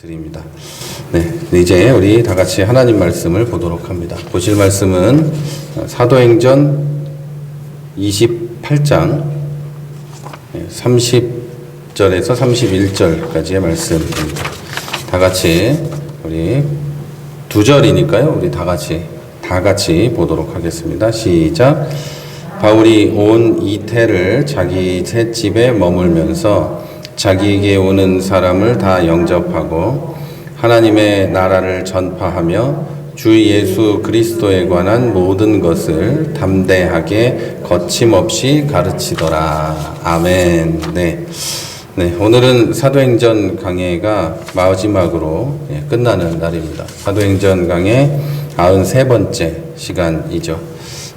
드립니다. 네, 이제 우리 다 같이 하나님 말씀을 보도록 합니다. 보실 말씀은 사도행전 28장 30절에서 31절까지의 말씀입니다. 다 같이 우리 두 절이니까요. 우리 다 같이 다 같이 보도록 하겠습니다. 시작. 바울이 온 이태를 자기 셋집에 머물면서 자기에게 오는 사람을 다 영접하고 하나님의 나라를 전파하며 주 예수 그리스도에 관한 모든 것을 담대하게 거침없이 가르치더라. 아멘. 네. 네, 오늘은 사도행전 강해가 마지막으로 예, 끝나는 날입니다. 사도행전 강해 93번째 시간이죠.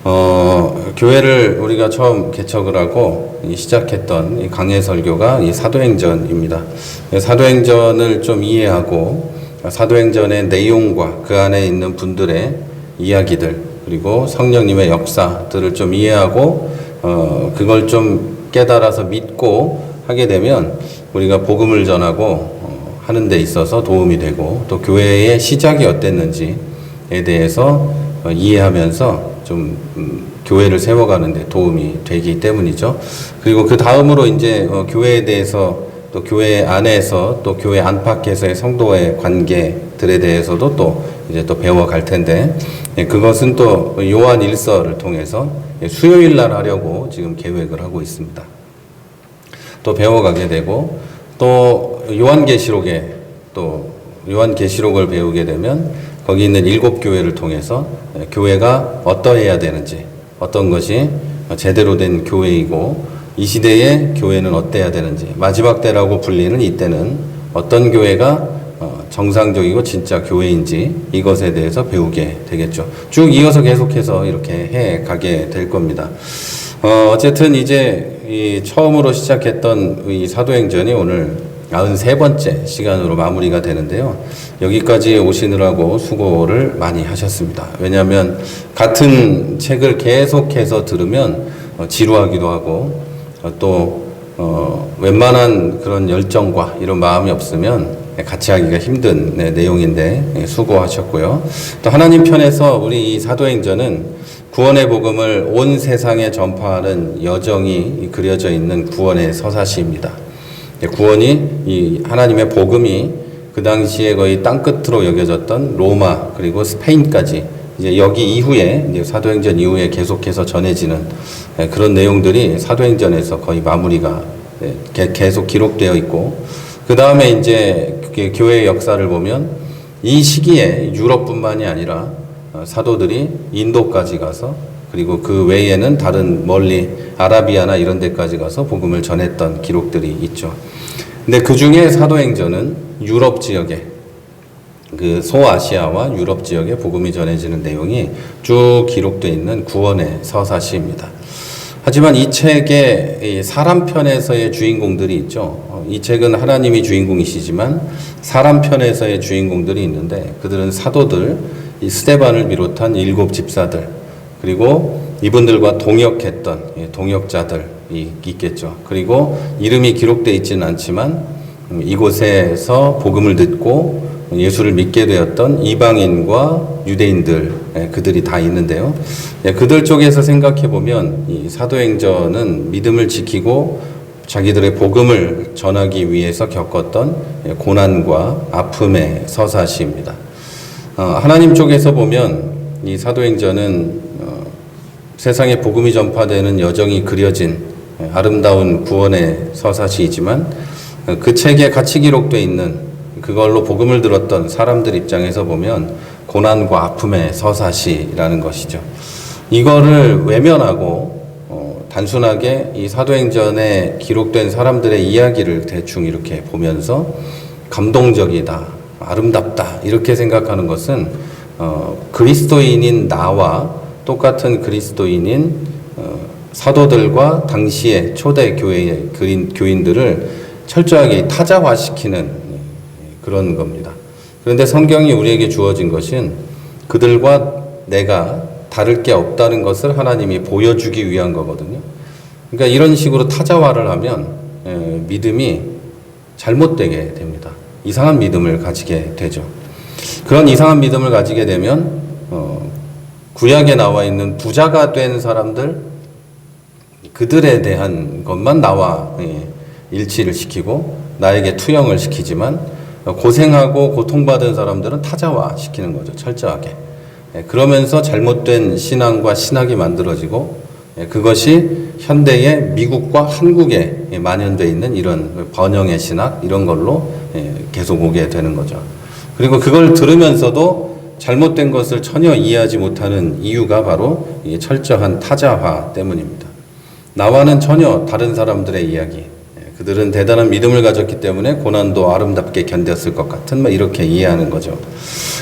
어, 교회를 우리가 처음 개척을 하고 시작했던 이 강해 설교가 이 사도행전입니다. 사도행전을 좀 이해하고 사도행전의 내용과 그 안에 있는 분들의 이야기들 그리고 성령님의 역사들을 좀 이해하고 어, 그걸 좀 깨달아서 믿고 하게 되면 우리가 복음을 전하고 어, 하는 데 있어서 도움이 되고 또 교회의 시작이 어땠는지에 대해서 어, 이해하면서 좀 음, 교회를 세워가는데 도움이 되기 때문이죠. 그리고 그 다음으로 이제 어, 교회에 대해서 또 교회 안에서 또 교회 안팎에서의 성도의 관계들에 대해서도 또 이제 또 배워갈 텐데 예, 그것은 또 요한 일서를 통해서 예, 수요일 날 하려고 지금 계획을 하고 있습니다. 또 배워가게 되고 또 요한계시록에 또 요한계시록을 배우게 되면 거기 있는 일곱 교회를 통해서 예, 교회가 어떠해야 되는지 어떤 것이 제대로 된 교회이고 이 시대의 교회는 어때야 되는지 마지막 때라고 불리는 이때는 어떤 교회가 어, 정상적이고 진짜 교회인지 이것에 대해서 배우게 되겠죠. 쭉 이어서 계속해서 이렇게 해 가게 될 겁니다. 어, 어쨌든 이제 이 처음으로 시작했던 이 사도행전이 오늘 93번째 시간으로 마무리가 되는데요. 여기까지 오시느라고 수고를 많이 하셨습니다. 왜냐하면 같은 책을 계속해서 들으면 어, 지루하기도 하고 어, 또 어, 웬만한 그런 열정과 이런 마음이 없으면 같이 하기가 힘든 네, 내용인데 네, 수고하셨고요. 또 하나님 편에서 우리 이 사도행전은 구원의 복음을 온 세상에 전파하는 여정이 그려져 있는 구원의 서사시입니다. 네, 구원이 이 하나님의 복음이 그 당시에 거의 땅 끝으로 여겨졌던 로마 그리고 스페인까지 이제 여기 이후에 이제 사도행전 이후에 계속해서 전해지는 예, 그런 내용들이 사도행전에서 거의 마무리가 예, 계속 기록되어 있고 그 다음에 이제 교회의 역사를 보면 이 시기에 유럽뿐만이 아니라 어, 사도들이 인도까지 가서 그리고 그 외에는 다른 멀리 아라비아나 이런 데까지 가서 복음을 전했던 기록들이 있죠. 근데 그 중에 사도행전은 유럽 지역에 그 소아시아와 유럽 지역에 복음이 전해지는 내용이 쭉 기록되어 있는 구원의 서사시입니다. 하지만 이 책에 사람 편에서의 주인공들이 있죠. 어, 이 책은 하나님이 주인공이시지만 사람 편에서의 주인공들이 있는데 그들은 사도들, 이 스테반을 비롯한 일곱 집사들, 그리고 이분들과 동역했던 동역자들이 있겠죠. 그리고 이름이 기록되어 있지는 않지만 음, 이곳에서 복음을 듣고 예수를 믿게 되었던 이방인과 유대인들 예, 그들이 다 있는데요. 예, 그들 쪽에서 생각해 보면 이 사도행전은 믿음을 지키고 자기들의 복음을 전하기 위해서 겪었던 예, 고난과 아픔의 서사시입니다. 어, 하나님 쪽에서 보면 이 사도행전은 어, 세상에 복음이 전파되는 여정이 그려진 아름다운 구원의 서사시이지만 어, 그 책에 같이 기록되어 있는 그걸로 복음을 들었던 사람들 입장에서 보면 고난과 아픔의 서사시라는 것이죠. 이거를 외면하고 어, 단순하게 이 사도행전에 기록된 사람들의 이야기를 대충 이렇게 보면서 감동적이다, 아름답다 이렇게 생각하는 것은 어, 그리스도인인 나와 똑같은 그리스도인인 어, 사도들과 당시의 초대 교회의 교인들을 철저하게 타자화시키는 그런 겁니다. 그런데 성경이 우리에게 주어진 것은 그들과 내가 다를 게 없다는 것을 하나님이 보여주기 위한 거거든요. 그러니까 이런 식으로 타자화를 하면 믿음이 잘못되게 됩니다. 이상한 믿음을 가지게 되죠. 그런 이상한 믿음을 가지게 되면 어, 구약에 나와 있는 부자가 된 사람들 그들에 대한 것만 나와 예, 일치를 시키고 나에게 투영을 시키지만 어, 고생하고 고통받은 사람들은 타자화 시키는 거죠 철저하게 예, 그러면서 잘못된 신앙과 신학이 만들어지고 예, 그것이 현대의 미국과 한국에 예, 만연돼 있는 이런 번영의 신학 이런 걸로 예, 계속 오게 되는 거죠. 그리고 그걸 들으면서도 잘못된 것을 전혀 이해하지 못하는 이유가 바로 이 철저한 타자화 때문입니다. 나와는 전혀 다른 사람들의 이야기. 예, 그들은 대단한 믿음을 가졌기 때문에 고난도 아름답게 견뎠을 것 같은 뭐 이렇게 이해하는 거죠.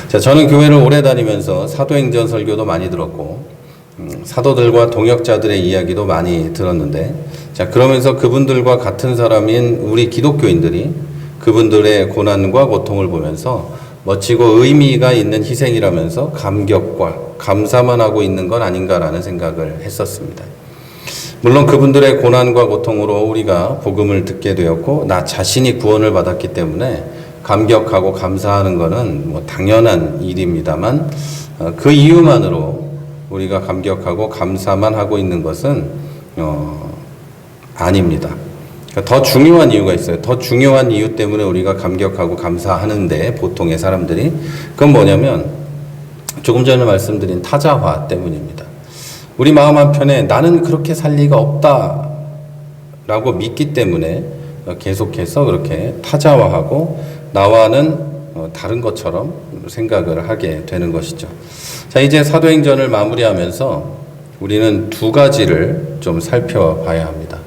자, 저는 교회를 오래 다니면서 사도행전 설교도 많이 들었고 음, 사도들과 동역자들의 이야기도 많이 들었는데 자 그러면서 그분들과 같은 사람인 우리 기독교인들이 그분들의 고난과 고통을 보면서 멋지고 의미가 있는 희생이라면서 감격과 감사만 하고 있는 건 아닌가라는 생각을 했었습니다. 물론 그분들의 고난과 고통으로 우리가 복음을 듣게 되었고 나 자신이 구원을 받았기 때문에 감격하고 감사하는 것은 뭐 당연한 일입니다만 어, 그 이유만으로 우리가 감격하고 감사만 하고 있는 것은 어, 아닙니다. 그러니까 더 중요한 이유가 있어요. 더 중요한 이유 때문에 우리가 감격하고 감사하는데 보통의 사람들이 그건 뭐냐면 조금 전에 말씀드린 타자화 때문입니다. 우리 마음 한편에 나는 그렇게 살 리가 없다 라고 믿기 때문에 계속해서 그렇게 타자화하고 나와는 어, 다른 것처럼 생각을 하게 되는 것이죠. 자, 이제 사도행전을 마무리하면서 우리는 두 가지를 좀 살펴봐야 합니다.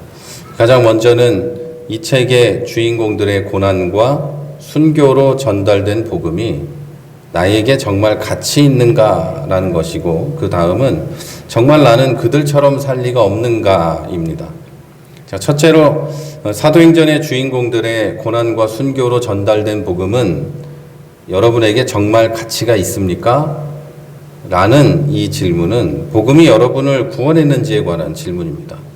가장 먼저는 이 책의 주인공들의 고난과 순교로 전달된 복음이 나에게 정말 가치 있는가라는 것이고, 그 다음은 정말 나는 그들처럼 살 리가 없는가입니다. 자, 첫째로 사도행전의 주인공들의 고난과 순교로 전달된 복음은 여러분에게 정말 가치가 있습니까? 라는 이 질문은 복음이 여러분을 구원했는지에 관한 질문입니다.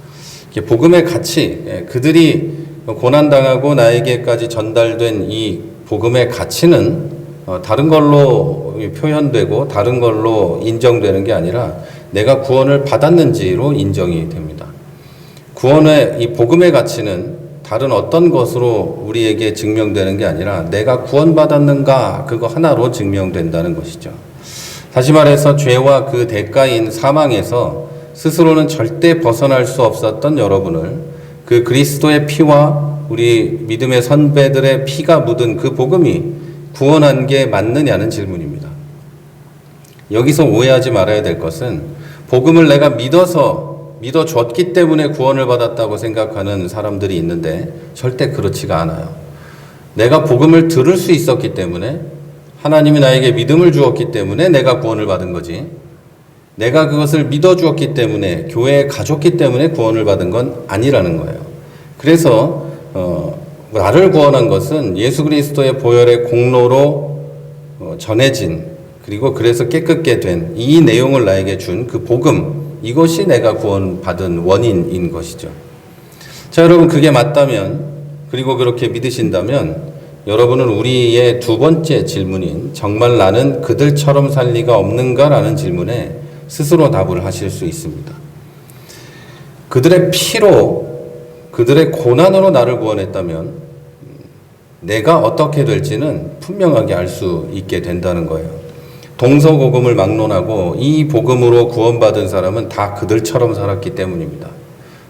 복음의 가치, 예, 그들이 고난당하고 나에게까지 전달된 이 복음의 가치는 어, 다른 걸로 표현되고 다른 걸로 인정되는 게 아니라 내가 구원을 받았는지로 인정이 됩니다. 구원의 이 복음의 가치는 다른 어떤 것으로 우리에게 증명되는 게 아니라 내가 구원받았는가 그거 하나로 증명된다는 것이죠. 다시 말해서 죄와 그 대가인 사망에서 스스로는 절대 벗어날 수 없었던 여러분을 그 그리스도의 피와 우리 믿음의 선배들의 피가 묻은 그 복음이 구원한 게 맞느냐는 질문입니다. 여기서 오해하지 말아야 될 것은 복음을 내가 믿어서 믿어줬기 때문에 구원을 받았다고 생각하는 사람들이 있는데 절대 그렇지가 않아요. 내가 복음을 들을 수 있었기 때문에 하나님이 나에게 믿음을 주었기 때문에 내가 구원을 받은 거지. 내가 그것을 믿어 주었기 때문에 교회에 가졌기 때문에 구원을 받은 건 아니라는 거예요. 그래서 어, 나를 구원한 것은 예수 그리스도의 보혈의 공로로 어, 전해진 그리고 그래서 깨끗게 된 이 내용을 나에게 준 그 복음 이것이 내가 구원받은 원인인 것이죠. 자 여러분 그게 맞다면 그리고 그렇게 믿으신다면 여러분은 우리의 두 번째 질문인 정말 나는 그들처럼 살 리가 없는가라는 질문에 스스로 답을 하실 수 있습니다. 그들의 피로 그들의 고난으로 나를 구원했다면 내가 어떻게 될지는 분명하게 알 수 있게 된다는 거예요. 동서고금을 막론하고 이 복음으로 구원받은 사람은 다 그들처럼 살았기 때문입니다.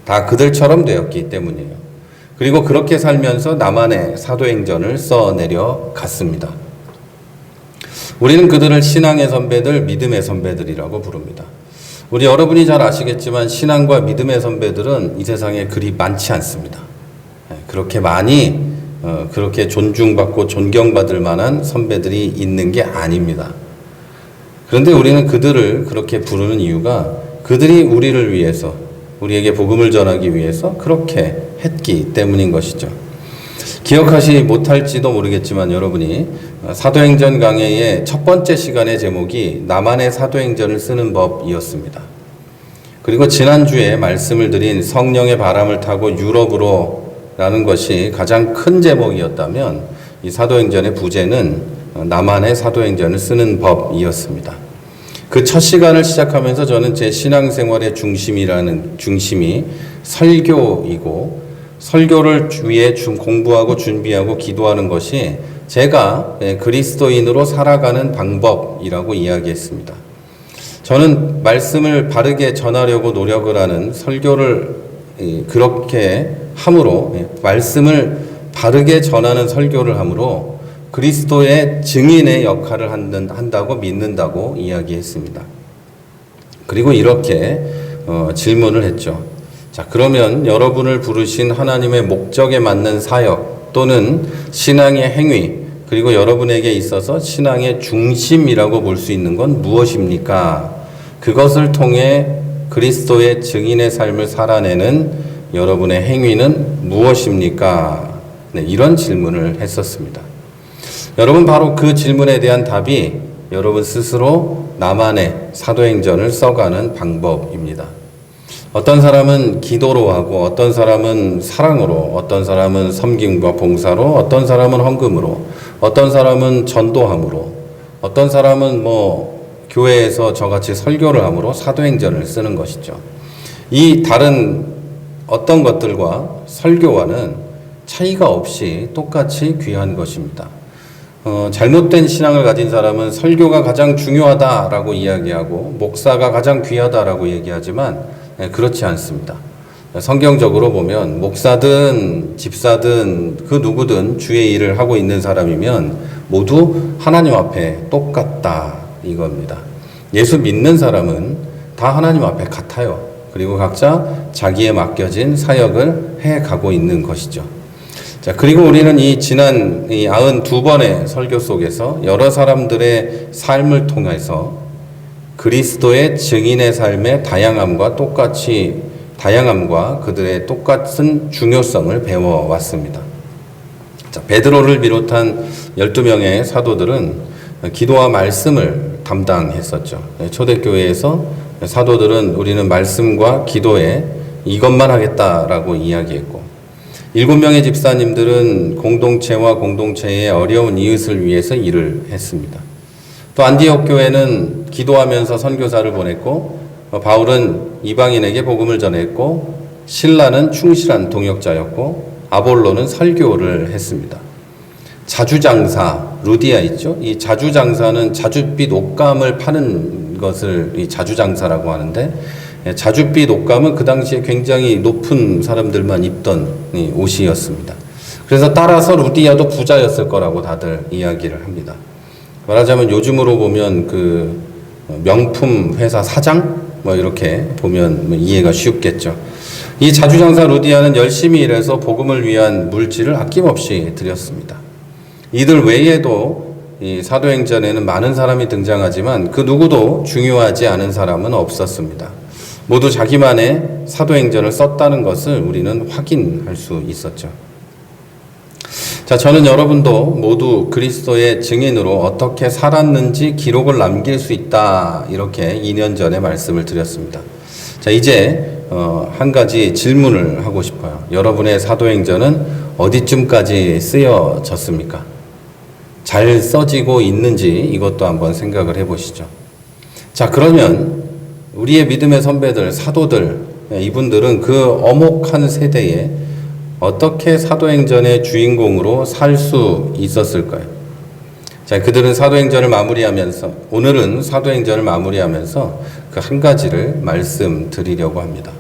다 그들처럼 되었기 때문이에요. 그리고 그렇게 살면서 나만의 사도행전을 써내려 갔습니다. 우리는 그들을 신앙의 선배들, 믿음의 선배들이라고 부릅니다. 우리 여러분이 잘 아시겠지만 신앙과 믿음의 선배들은 이 세상에 그리 많지 않습니다. 네, 그렇게 많이 어, 그렇게 존중받고 존경받을 만한 선배들이 있는 게 아닙니다. 그런데 우리는 그들을 그렇게 부르는 이유가 그들이 우리를 위해서 우리에게 복음을 전하기 위해서 그렇게 했기 때문인 것이죠. 기억하시 못할지도 모르겠지만 여러분이 사도행전 강해의 첫 번째 시간의 제목이 나만의 사도행전을 쓰는 법이었습니다. 그리고 지난주에 말씀을 드린 성령의 바람을 타고 유럽으로 라는 것이 가장 큰 제목이었다면 이 사도행전의 부제는 어, 나만의 사도행전을 쓰는 법이었습니다. 그 첫 시간을 시작하면서 저는 제 신앙생활의 중심이라는 중심이 설교이고 설교를 위해 준- 공부하고 준비하고 기도하는 것이 제가 예, 그리스도인으로 살아가는 방법이라고 이야기했습니다. 저는 말씀을 바르게 전하려고 노력을 하는 설교를 예, 그렇게 함으로 예, 말씀을 바르게 전하는 설교를 함으로 그리스도의 증인의 역할을 한다- 한다고 믿는다고 이야기했습니다. 그리고 이렇게 어, 질문을 했죠. 자, 그러면 여러분을 부르신 하나님의 목적에 맞는 사역 또는 신앙의 행위 그리고 여러분에게 있어서 신앙의 중심이라고 볼 수 있는 건 무엇입니까? 그것을 통해 그리스도의 증인의 삶을 살아내는 여러분의 행위는 무엇입니까? 네, 이런 질문을 했었습니다. 여러분 바로 그 질문에 대한 답이 여러분 스스로 나만의 사도행전을 써가는 방법입니다. 어떤 사람은 기도로 하고 어떤 사람은 사랑으로 어떤 사람은 섬김과 봉사로 어떤 사람은 헌금으로 어떤 사람은 전도함으로 어떤 사람은 뭐 교회에서 저같이 설교를 함으로 사도행전을 쓰는 것이죠. 이 다른 어떤 것들과 설교와는 차이가 없이 똑같이 귀한 것입니다. 어, 잘못된 신앙을 가진 사람은 설교가 가장 중요하다라고 이야기하고 목사가 가장 귀하다라고 얘기하지만 예, 그렇지 않습니다. 성경적으로 보면 목사든 집사든 그 누구든 주의 일을 하고 있는 사람이면 모두 하나님 앞에 똑같다 이겁니다. 예수 믿는 사람은 다 하나님 앞에 같아요. 그리고 각자 자기에 맡겨진 사역을 해 가고 있는 것이죠. 자, 그리고 우리는 이 지난 이 92번의 설교 속에서 여러 사람들의 삶을 통해서 그리스도의 증인의 삶의 다양함과 똑같이 다양함과 그들의 똑같은 중요성을 배워왔습니다. 자, 베드로를 비롯한 12명의 사도들은 기도와 말씀을 담당했었죠. 초대교회에서 사도들은 우리는 말씀과 기도에 이것만 하겠다라고 이야기했고, 일곱 명의 집사님들은 공동체와 공동체의 어려운 이웃을 위해서 일을 했습니다. 또 안디옥 교회는 기도하면서 선교사를 보냈고 어, 바울은 이방인에게 복음을 전했고 신라는 충실한 동역자였고 아볼로는 설교를 했습니다. 자주장사 루디아 있죠? 이 자주장사는 자줏빛 옷감을 파는 것을 이 자주장사라고 하는데 예, 자줏빛 옷감은 그 당시에 굉장히 높은 사람들만 입던 이 옷이었습니다. 그래서 따라서 루디아도 부자였을 거라고 다들 이야기를 합니다. 말하자면 요즘으로 보면 그 명품 회사 사장 뭐 이렇게 보면 뭐 이해가 쉽겠죠. 이 자주장사 루디아는 열심히 일해서 복음을 위한 물질을 아낌없이 드렸습니다. 이들 외에도 이 사도행전에는 많은 사람이 등장하지만 그 누구도 중요하지 않은 사람은 없었습니다. 모두 자기만의 사도행전을 썼다는 것을 우리는 확인할 수 있었죠. 자, 저는 여러분도 모두 그리스도의 증인으로 어떻게 살았는지 기록을 남길 수 있다. 이렇게 2년 전에 말씀을 드렸습니다. 자, 이제 어, 한 가지 질문을 하고 싶어요. 여러분의 사도행전은 어디쯤까지 쓰여졌습니까? 잘 써지고 있는지 이것도 한번 생각을 해보시죠. 자, 그러면 우리의 믿음의 선배들, 사도들, 이분들은 그 어목한 세대에 어떻게 사도행전의 주인공으로 살 수 있었을까요? 자, 그들은 사도행전을 마무리하면서, 오늘은 사도행전을 마무리하면서 그 한 가지를 말씀드리려고 합니다.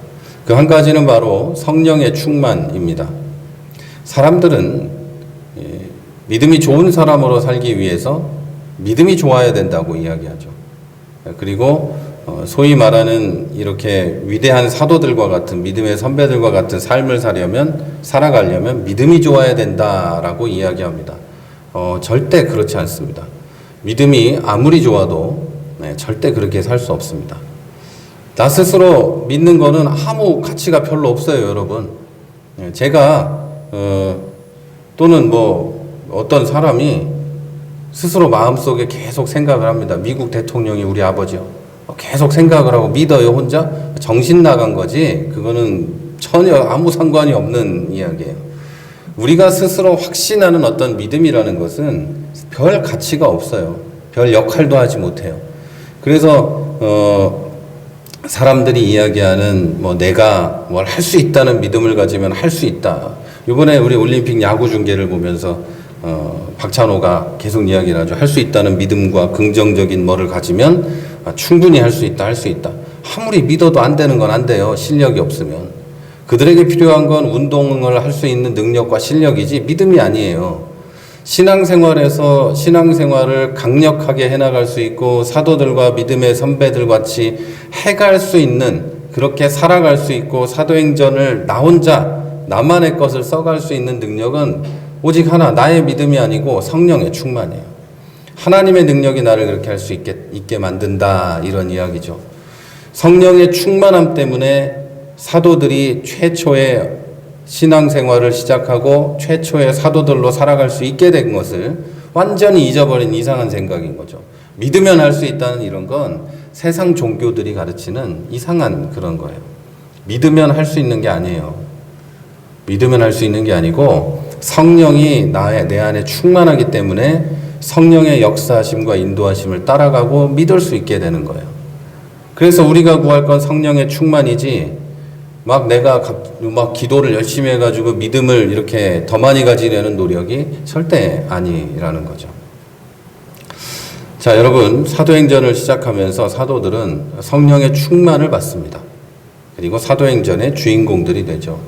그 한 가지는 바로 성령의 충만입니다. 사람들은 예, 믿음이 좋은 사람으로 살기 위해서 믿음이 좋아야 된다고 이야기하죠. 그리고 어, 소위 말하는 이렇게 위대한 사도들과 같은 믿음의 선배들과 같은 삶을 살려면 살아가려면 믿음이 좋아야 된다라고 이야기합니다. 어, 절대 그렇지 않습니다. 믿음이 아무리 좋아도 네, 절대 그렇게 살 수 없습니다. 나 스스로 믿는 거는 아무 가치가 별로 없어요, 여러분. 네, 제가 어, 또는 뭐 어떤 사람이 스스로 마음속에 계속 생각을 합니다. 미국 대통령이 우리 아버지요. 계속 생각을 하고 믿어요, 혼자? 정신 나간 거지. 그거는 전혀 아무 상관이 없는 이야기예요. 우리가 스스로 확신하는 어떤 믿음이라는 것은 별 가치가 없어요. 별 역할도 하지 못해요. 그래서 어 사람들이 이야기하는 뭐 내가 뭘 할 수 있다는 믿음을 가지면 할 수 있다. 이번에 우리 올림픽 야구 중계를 보면서 어 박찬호가 계속 이야기를 하죠. 할 수 있다는 믿음과 긍정적인 뭐를 가지면 아, 충분히 할 수 있다, 할 수 있다. 아무리 믿어도 안 되는 건 안 돼요. 실력이 없으면. 그들에게 필요한 건 운동을 할 수 있는 능력과 실력이지 믿음이 아니에요. 신앙생활에서 신앙생활을 강력하게 해나갈 수 있고 사도들과 믿음의 선배들 같이 해갈 수 있는 그렇게 살아갈 수 있고 사도행전을 나 혼자 나만의 것을 써갈 수 있는 능력은 오직 하나 나의 믿음이 아니고 성령의 충만이에요. 하나님의 능력이 나를 그렇게 할 수 있게, 있게 만든다 이런 이야기죠. 성령의 충만함 때문에 사도들이 최초의 신앙생활을 시작하고 최초의 사도들로 살아갈 수 있게 된 것을 완전히 잊어버린 이상한 생각인 거죠. 믿으면 할 수 있다는 이런 건 세상 종교들이 가르치는 이상한 그런 거예요. 믿으면 할 수 있는 게 아니에요. 믿으면 할 수 있는 게 아니고 성령이 나의 내 안에 충만하기 때문에 성령의 역사하심과 인도하심을 따라가고 믿을 수 있게 되는 거예요. 그래서 우리가 구할 건 성령의 충만이지 막 내가 갑- 막 기도를 열심히 해가지고 믿음을 이렇게 더 많이 가지려는 노력이 절대 아니라는 거죠. 자, 여러분, 사도행전을 시작하면서 사도들은 성령의 충만을 받습니다. 그리고 사도행전의 주인공들이 되죠.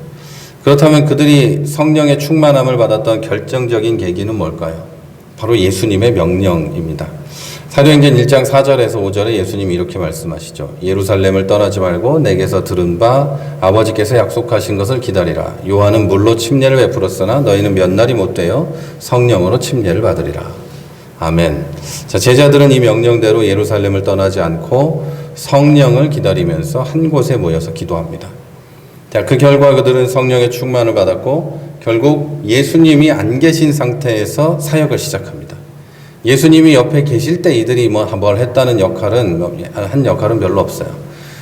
그렇다면 그들이 성령의 충만함을 받았던 결정적인 계기는 뭘까요? 바로 예수님의 명령입니다. 사도행전 1장 4절에서 5절에 예수님이 이렇게 말씀하시죠. 예루살렘을 떠나지 말고 내게서 들은 바 아버지께서 약속하신 것을 기다리라. 요한은 물로 침례를 베풀었으나 너희는 몇 날이 못 되어 성령으로 침례를 받으리라. 아멘. 자, 제자들은 이 명령대로 예루살렘을 떠나지 않고 성령을 기다리면서 한 곳에 모여서 기도합니다. 자, 그 결과 그들은 성령의 충만을 받았고 결국 예수님이 안 계신 상태에서 사역을 시작합니다. 예수님이 옆에 계실 때 이들이 뭐뭘 했다는 역할은 한 역할은 별로 없어요.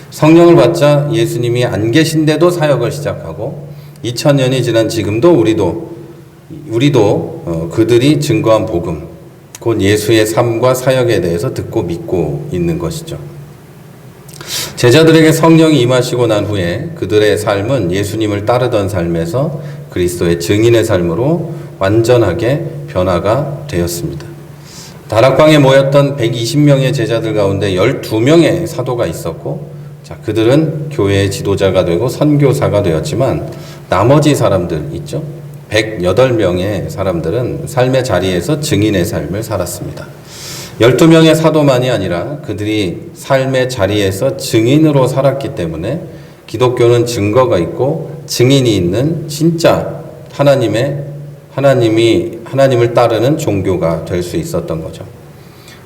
성령을 받자 예수님이 안 계신데도 사역을 시작하고 2000년이 지난 지금도 우리도 우리도 어, 그들이 증거한 복음 곧 예수의 삶과 사역에 대해서 듣고 믿고 있는 것이죠. 제자들에게 성령이 임하시고 난 후에 그들의 삶은 예수님을 따르던 삶에서 그리스도의 증인의 삶으로 완전하게 변화가 되었습니다. 다락방에 모였던 120명의 제자들 가운데 12명의 사도가 있었고, 자, 그들은 교회의 지도자가 되고 선교사가 되었지만, 나머지 사람들 있죠? 108명의 사람들은 삶의 자리에서 증인의 삶을 살았습니다. 12명의 사도만이 아니라 그들이 삶의 자리에서 증인으로 살았기 때문에 기독교는 증거가 있고 증인이 있는 진짜 하나님의 하나님이 하나님을 따르는 종교가 될 수 있었던 거죠.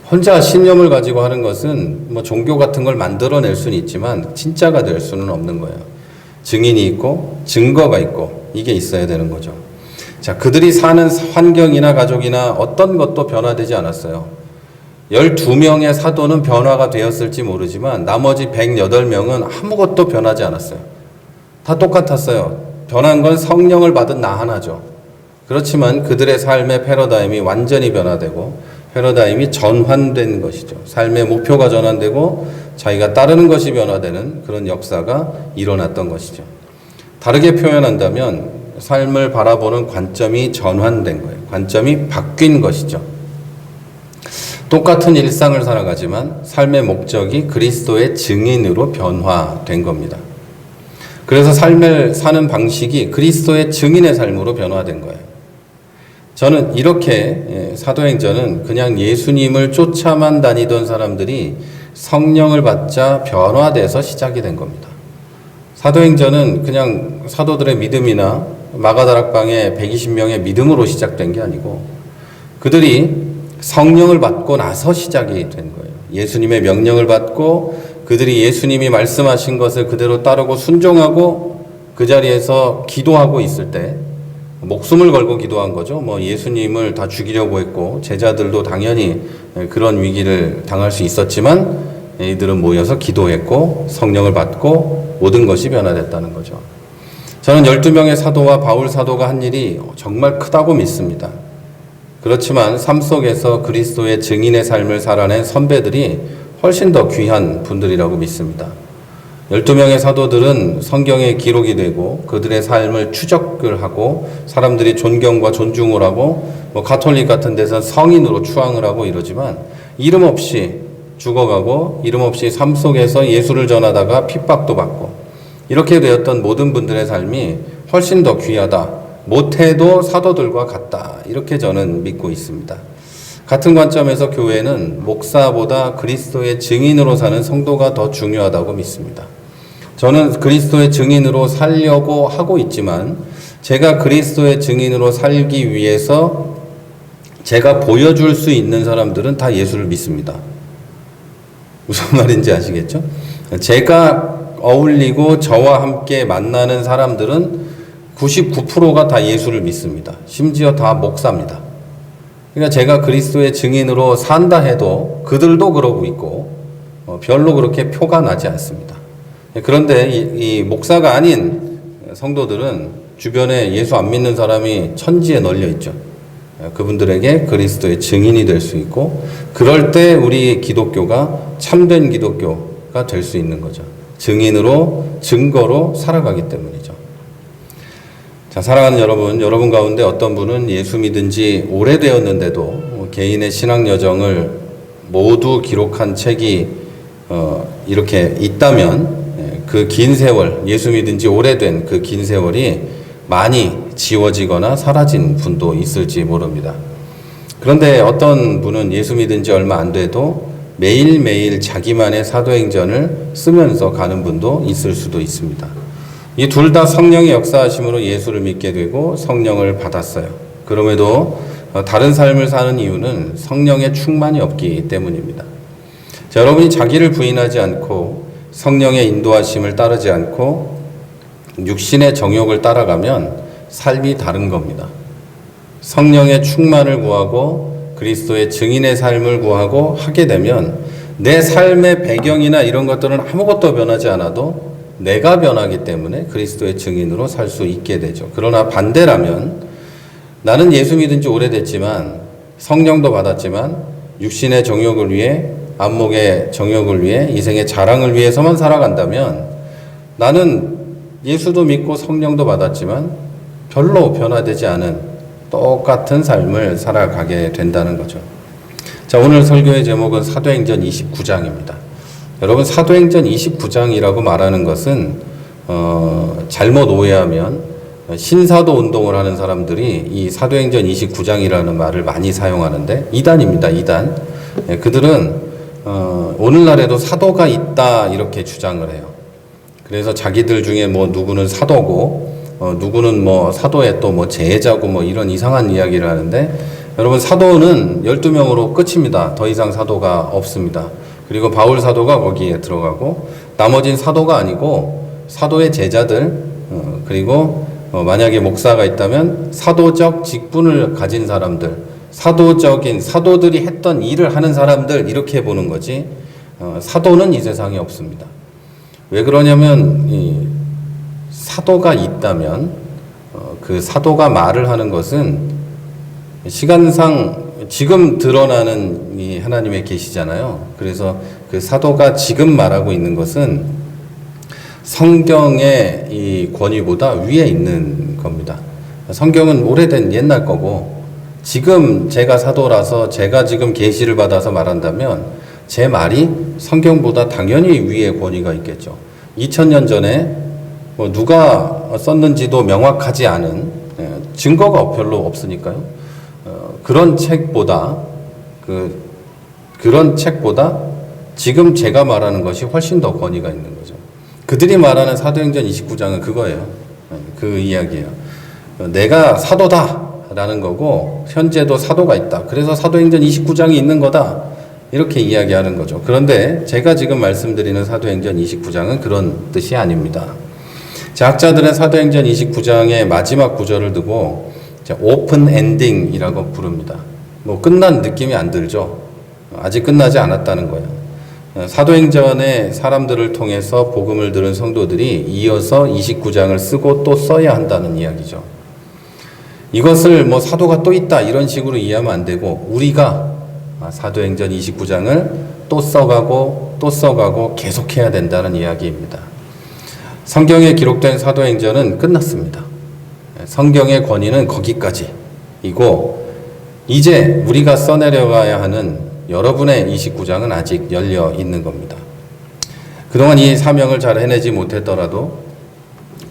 혼자 신념을 가지고 하는 것은 뭐 종교 같은 걸 만들어낼 수는 있지만 진짜가 될 수는 없는 거예요. 증인이 있고 증거가 있고 이게 있어야 되는 거죠. 자, 그들이 사는 환경이나 가족이나 어떤 것도 변화되지 않았어요. 12명의 사도는 변화가 되었을지 모르지만 나머지 108명은 아무것도 변하지 않았어요. 다 똑같았어요. 변한 건 성령을 받은 나 하나죠. 그렇지만 그들의 삶의 패러다임이 완전히 변화되고 패러다임이 전환된 것이죠. 삶의 목표가 전환되고 자기가 따르는 것이 변화되는 그런 역사가 일어났던 것이죠. 다르게 표현한다면 삶을 바라보는 관점이 전환된 거예요. 관점이 바뀐 것이죠. 똑같은 일상을 살아가지만 삶의 목적이 그리스도의 증인으로 변화된 겁니다. 그래서 삶을 사는 방식이 그리스도의 증인의 삶으로 변화된 거예요. 저는 이렇게 예, 사도행전은 그냥 예수님을 쫓아만 다니던 사람들이 성령을 받자 변화돼서 시작이 된 겁니다. 사도행전은 그냥 사도들의 믿음이나 마가다락방의 120명의 믿음으로 시작된 게 아니고 그들이 성령을 받고 나서 시작이 된 거예요. 예수님의 명령을 받고 그들이 예수님이 말씀하신 것을 그대로 따르고 순종하고 그 자리에서 기도하고 있을 때 목숨을 걸고 기도한 거죠. 뭐 예수님을 다 죽이려고 했고 제자들도 당연히 그런 위기를 당할 수 있었지만 이들은 모여서 기도했고 성령을 받고 모든 것이 변화됐다는 거죠. 저는 12명의 사도와 바울 사도가 한 일이 정말 크다고 믿습니다. 그렇지만 삶 속에서 그리스도의 증인의 삶을 살아낸 선배들이 훨씬 더 귀한 분들이라고 믿습니다. 12명의 사도들은 성경에 기록이 되고 그들의 삶을 추적을 하고 사람들이 존경과 존중을 하고 뭐 가톨릭 같은 데서 성인으로 추앙을 하고 이러지만 이름 없이 죽어가고 이름 없이 삶 속에서 예수를 전하다가 핍박도 받고 이렇게 되었던 모든 분들의 삶이 훨씬 더 귀하다. 못해도 사도들과 같다. 이렇게 저는 믿고 있습니다. 같은 관점에서 교회는 목사보다 그리스도의 증인으로 사는 성도가 더 중요하다고 믿습니다. 저는 그리스도의 증인으로 살려고 하고 있지만 제가 그리스도의 증인으로 살기 위해서 제가 보여줄 수 있는 사람들은 다 예수를 믿습니다. 무슨 말인지 아시겠죠? 제가 어울리고 저와 함께 만나는 사람들은 99%가 다 예수를 믿습니다. 심지어 다 목사입니다. 그러니까 제가 그리스도의 증인으로 산다 해도 그들도 그러고 있고 어, 별로 그렇게 표가 나지 않습니다. 그런데 이, 이 목사가 아닌 성도들은 주변에 예수 안 믿는 사람이 천지에 널려 있죠. 그분들에게 그리스도의 증인이 될 수 있고 그럴 때 우리 기독교가 참된 기독교가 될 수 있는 거죠. 증인으로 증거로 살아가기 때문이죠. 자, 사랑하는 여러분, 여러분 가운데 어떤 분은 예수 믿은 지 오래되었는데도 개인의 신앙 여정을 모두 기록한 책이 어, 이렇게 있다면 그 긴 세월, 예수 믿은 지 오래된 그 긴 세월이 많이 지워지거나 사라진 분도 있을지 모릅니다. 그런데 어떤 분은 예수 믿은 지 얼마 안 돼도 매일매일 자기만의 사도행전을 쓰면서 가는 분도 있을 수도 있습니다. 이 둘 다 성령의 역사하심으로 예수를 믿게 되고 성령을 받았어요. 그럼에도 다른 삶을 사는 이유는 성령의 충만이 없기 때문입니다. 자, 여러분이 자기를 부인하지 않고 성령의 인도하심을 따르지 않고 육신의 정욕을 따라가면 삶이 다른 겁니다. 성령의 충만을 구하고 그리스도의 증인의 삶을 구하고 하게 되면 내 삶의 배경이나 이런 것들은 아무것도 변하지 않아도 내가 변하기 때문에 그리스도의 증인으로 살 수 있게 되죠. 그러나 반대라면 나는 예수 믿은 지 오래됐지만 성령도 받았지만 육신의 정욕을 위해 안목의 정욕을 위해 이생의 자랑을 위해서만 살아간다면 나는 예수도 믿고 성령도 받았지만 별로 변화되지 않은 똑같은 삶을 살아가게 된다는 거죠. 자, 오늘 설교의 제목은 사도행전 29장입니다. 여러분, 사도행전 29장이라고 말하는 것은, 어, 잘못 오해하면 신사도 운동을 하는 사람들이 이 사도행전 29장이라는 말을 많이 사용하는데, 이단입니다, 이단. 예, 그들은, 어, 오늘날에도 사도가 있다, 이렇게 주장을 해요. 그래서 자기들 중에 뭐 누구는 사도고, 어, 누구는 뭐 사도의 또 뭐 제자고 뭐 이런 이상한 이야기를 하는데 여러분 사도는 12명으로 끝입니다. 더 이상 사도가 없습니다. 그리고 바울 사도가 거기에 들어가고 나머진 사도가 아니고 사도의 제자들 어, 그리고 어, 만약에 목사가 있다면 사도적 직분을 가진 사람들 사도적인 사도들이 했던 일을 하는 사람들 이렇게 보는 거지 어, 사도는 이 세상에 없습니다. 왜 그러냐면 이 사도가 있다면 어, 그 사도가 말을 하는 것은 시간상 지금 드러나는 이 하나님의 계시잖아요. 그래서 그 사도가 지금 말하고 있는 것은 성경의 이 권위보다 위에 있는 겁니다. 성경은 오래된 옛날 거고 지금 제가 사도라서 제가 지금 계시를 받아서 말한다면 제 말이 성경보다 당연히 위에 권위가 있겠죠. 2000년 전에 뭐 누가 썼는지도 명확하지 않은 예, 증거가 별로 없으니까요. 어, 그런 책보다 그 그런 책보다 지금 제가 말하는 것이 훨씬 더 권위가 있는 거죠. 그들이 말하는 사도행전 29장은 그거예요. 예, 그 이야기예요. 어, 내가 사도다라는 거고 현재도 사도가 있다. 그래서 사도행전 29장이 있는 거다. 이렇게 이야기하는 거죠. 그런데 제가 지금 말씀드리는 사도행전 29장은 그런 뜻이 아닙니다. 학자들은 사도행전 29장의 마지막 구절을 두고 오픈 엔딩이라고 부릅니다. 뭐 끝난 느낌이 안 들죠. 아직 끝나지 않았다는 거예요. 어, 사도행전의 사람들을 통해서 복음을 들은 성도들이 이어서 29장을 쓰고 또 써야 한다는 이야기죠. 이것을 뭐 사도가 또 있다 이런 식으로 이해하면 안 되고 우리가 아, 사도행전 29장을 또 써가고 또 써가고 계속해야 된다는 이야기입니다. 성경에 기록된 사도행전은 끝났습니다. 성경의 권위는 거기까지이고 이제 우리가 써내려가야 하는 여러분의 29장은 아직 열려 있는 겁니다. 그동안 이 사명을 잘 해내지 못했더라도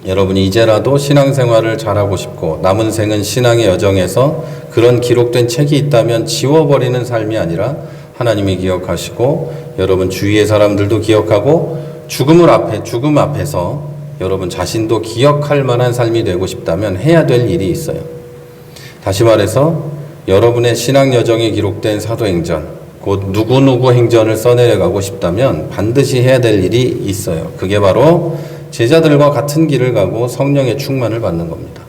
여러분이 이제라도 신앙생활을 잘하고 싶고 남은 생은 신앙의 여정에서 그런 기록된 책이 있다면 지워버리는 삶이 아니라 하나님이 기억하시고 여러분 주위의 사람들도 기억하고 죽음을 앞에 죽음 앞에서 여러분 자신도 기억할 만한 삶이 되고 싶다면 해야 될 일이 있어요. 다시 말해서 여러분의 신앙 여정에 기록된 사도행전, 곧 누구누구 행전을 써내려가고 싶다면 반드시 해야 될 일이 있어요. 그게 바로 제자들과 같은 길을 가고 성령의 충만을 받는 겁니다.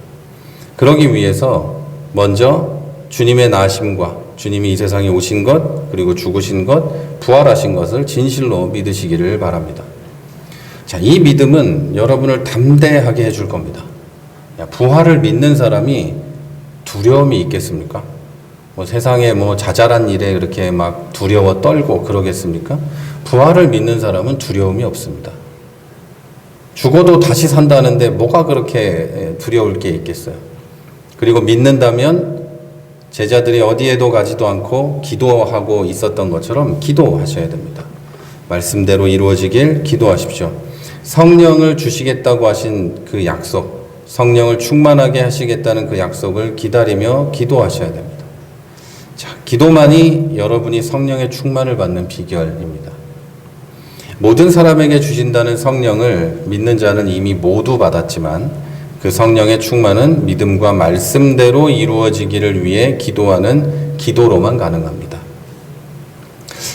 그러기 위해서 먼저 주님의 나심과 주님이 이 세상에 오신 것, 그리고 죽으신 것, 부활하신 것을 진실로 믿으시기를 바랍니다. 자, 이 믿음은 여러분을 담대하게 해줄 겁니다. 야, 부활을 믿는 사람이 두려움이 있겠습니까? 뭐 세상에 뭐 자잘한 일에 그렇게 막 두려워 떨고 그러겠습니까? 부활을 믿는 사람은 두려움이 없습니다. 죽어도 다시 산다는데 뭐가 그렇게 두려울 게 있겠어요? 그리고 믿는다면 제자들이 어디에도 가지도 않고 기도하고 있었던 것처럼 기도하셔야 됩니다. 말씀대로 이루어지길 기도하십시오. 성령을 주시겠다고 하신 그 약속, 성령을 충만하게 하시겠다는 그 약속을 기다리며 기도하셔야 됩니다. 자, 기도만이 여러분이 성령의 충만을 받는 비결입니다. 모든 사람에게 주신다는 성령을 믿는 자는 이미 모두 받았지만 그 성령의 충만은 믿음과 말씀대로 이루어지기를 위해 기도하는 기도로만 가능합니다.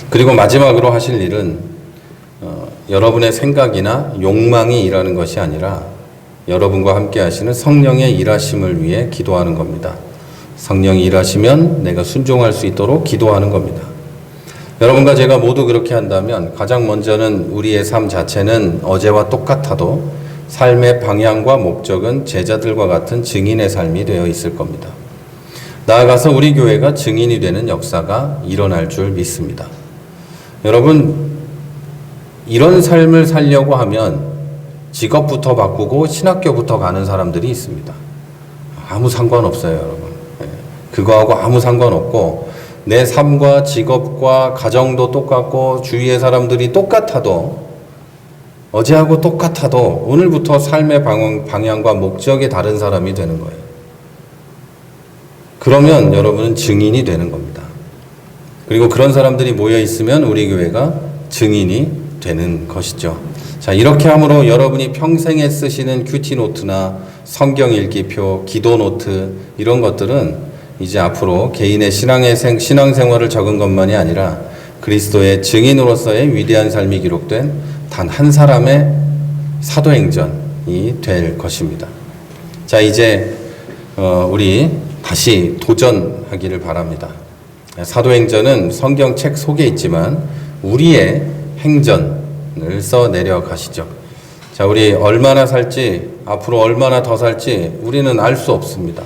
그리고 마지막으로 하실 일은 어, 여러분의 생각이나 욕망이 일하는 것이 아니라 여러분과 함께 하시는 성령의 일하심을 위해 기도하는 겁니다. 성령이 일하시면 내가 순종할 수 있도록 기도하는 겁니다. 여러분과 제가 모두 그렇게 한다면 가장 먼저는 우리의 삶 자체는 어제와 똑같아도 삶의 방향과 목적은 제자들과 같은 증인의 삶이 되어 있을 겁니다. 나아가서 우리 교회가 증인이 되는 역사가 일어날 줄 믿습니다. 여러분, 이런 삶을 살려고 하면 직업부터 바꾸고 신학교부터 가는 사람들이 있습니다. 아무 상관없어요, 여러분. 예. 그거하고 아무 상관없고, 내 삶과 직업과 가정도 똑같고, 주위의 사람들이 똑같아도, 어제하고 똑같아도, 오늘부터 삶의 방향, 방향 과 목적이 다른 사람이 되는 거예요. 그러면 여러분은 증인이 되는 겁니다. 그리고 그런 사람들이 모여 있으면 우리 교회가 증인이 되는 것이죠. 자, 이렇게 함으로 여러분이 평생에 쓰시는 큐티 노트나 성경 읽기표, 기도 노트 이런 것들은 이제 앞으로 개인의 신앙의 생, 신앙생활을 적은 것만이 아니라 그리스도의 증인으로서의 위대한 삶이 기록된 단 한 사람의 사도행전이 될 것입니다. 자, 이제 어, 우리 다시 도전하기를 바랍니다. 사도행전은 성경책 속에 있지만 우리의 행전을 써 내려가시죠. 자, 우리 얼마나 살지, 앞으로 얼마나 더 살지 우리는 알 수 없습니다.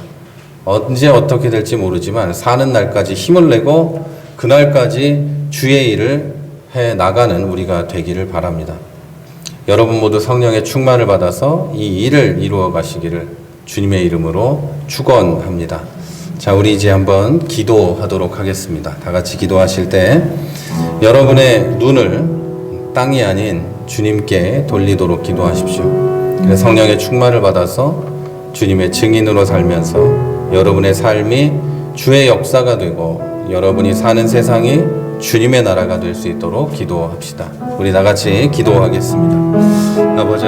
언제 어떻게 될지 모르지만 사는 날까지 힘을 내고 그날까지 주의 일을 해 나가는 우리가 되기를 바랍니다. 여러분 모두 성령의 충만을 받아서 이 일을 이루어 가시기를 주님의 이름으로 축원합니다. 자, 우리 이제 한번 기도하도록 하겠습니다. 다 같이 기도하실 때 여러분의 눈을 땅이 아닌 주님께 돌리도록 기도하십시오. 성령의 충만을 받아서 주님의 증인으로 살면서 여러분의 삶이 주의 역사가 되고 여러분이 사는 세상이 주님의 나라가 될 수 있도록 기도합시다. 우리 다 같이 기도하겠습니다. 아버지